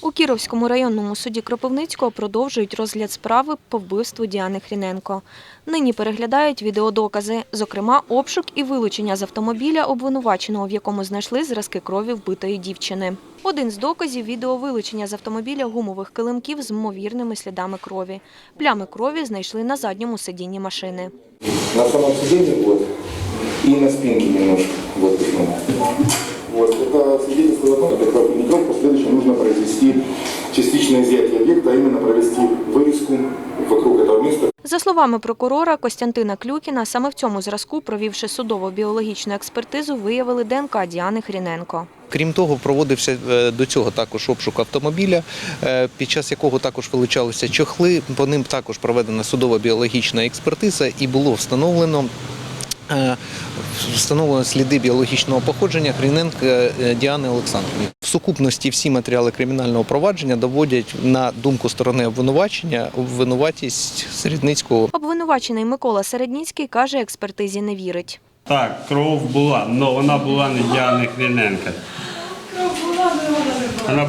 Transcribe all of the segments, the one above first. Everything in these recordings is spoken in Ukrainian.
У Кіровському районному суді Кропивницького продовжують розгляд справи по вбивству Діани Хріненко. Нині переглядають відеодокази, зокрема обшук і вилучення з автомобіля обвинуваченого, в якому знайшли зразки крові вбитої дівчини. Один з доказів – відеовилучення з автомобіля гумових килимків з ймовірними слідами крові. Плями крові знайшли на задньому сидінні машини. На самом сиденье вот и на спинке немножко. Вот. Вот, это свидетельство о том, что как не произвести частичное изъятие объекта, а именно провести вырезку вокруг этого места. За словами прокурора Костянтина Клюкіна, саме в цьому зразку, провівши судово-біологічну експертизу, виявили ДНК Діани Хріненко. Крім того, проводився е, до цього також обшук автомобіля, е, під час якого також вилучалися чохли. По ним також проведена судова біологічна експертиза і було встановлено. е, Встановлено сліди біологічного походження Хріненка е, Діани Олександрівни. В сукупності всі матеріали кримінального провадження доводять на думку сторони обвинувачення обвинуватість Середницького Обвинувачений Микола Середніцький каже, експертизі не вірить. Так, кров була, але вона була не Діани Хріненка. Вона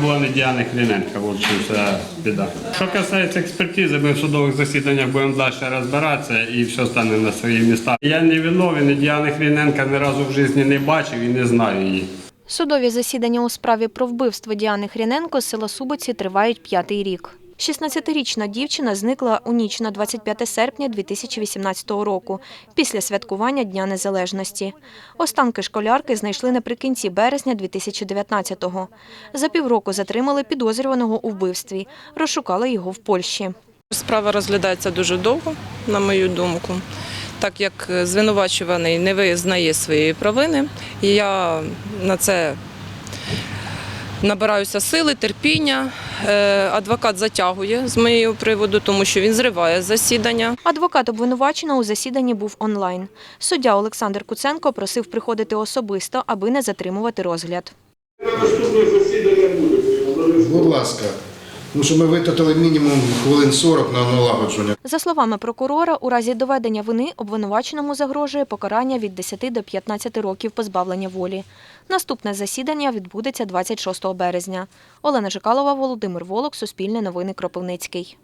була не Діани Хріненка, от що вся біда. Що касається експертизи, ми в судових засіданнях будемо далі розбиратися і все стане на свої міста. Я не виновний, Діани Хріненка ні разу в житті не бачив і не знаю її. Судові засідання у справі про вбивство Діани Хріненко з села Субоці тривають п'ятий рік. 16-річна дівчина зникла у ніч на 25 серпня 2018 року після святкування Дня Незалежності. Останки школярки знайшли наприкінці березня 2019-го. За півроку затримали підозрюваного у вбивстві, розшукали його в Польщі. Справа розглядається дуже довго, на мою думку, так як звинувачуваний не визнає своєї провини. І я на це набираюся сили, терпіння. Е, Адвокат затягує з моєю приводу, тому що він зриває засідання. Адвокат обвинувачена у засіданні був онлайн. Суддя Олександр Куценко просив приходити особисто, аби не затримувати розгляд. Будь ласка. Тому що ми витратили мінімум хвилин 40 на налагодження. За словами прокурора, у разі доведення вини обвинуваченому загрожує покарання від 10 до 15 років позбавлення волі. Наступне засідання відбудеться 26 березня. Олена Жикалова, Володимир Волок, Суспільне новини Кропивницький.